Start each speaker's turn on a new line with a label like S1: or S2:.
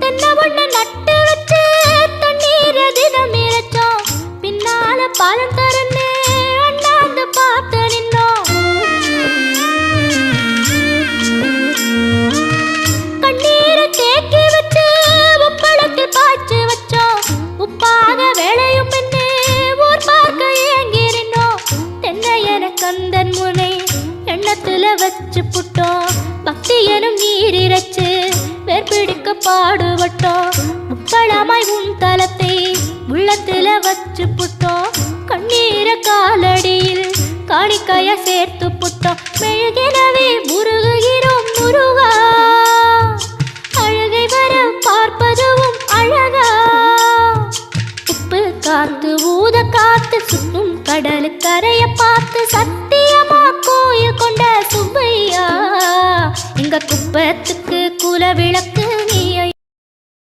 S1: தென்னை ஒண்ணு நட்டு வச்சு தண்ணீர தினம் இறைச்சோம். பின்னால பழம் தரன்னு அண்ணாந்து பார்த்து நின்னோம். கண்ணீரை தேக்கி வச்சு உப்பளத்தில் பாய்ச்சி வச்சோம். உப்பாக விளையும் பின்னு ஊர் பார்க்க கந்தன் முனை எண்ணத்துல வச்சு புட்டோம். பக்தி எனும் நீர் இறைச்சு பாடுபட்டோ? பாடுபட்டோம் உன் தலத்தை உள்ளத்தில வச்சு புட்டோம் கண்ணீர காலடியில் காணிக்கைய சேர்த்து புட்டோம் மெழுகினவே முருகுகிறோம் முருகா. அழகை வர பார்ப்பதுவும் அழகா. உப்பு காத்து ஊத காத்து சுத்தும் கடலு கரைய பார்த்து சத்தியமா கோயில் கொண்ட சுப்பையா? எங்க குப்பத்துக்கு குல விளக்கு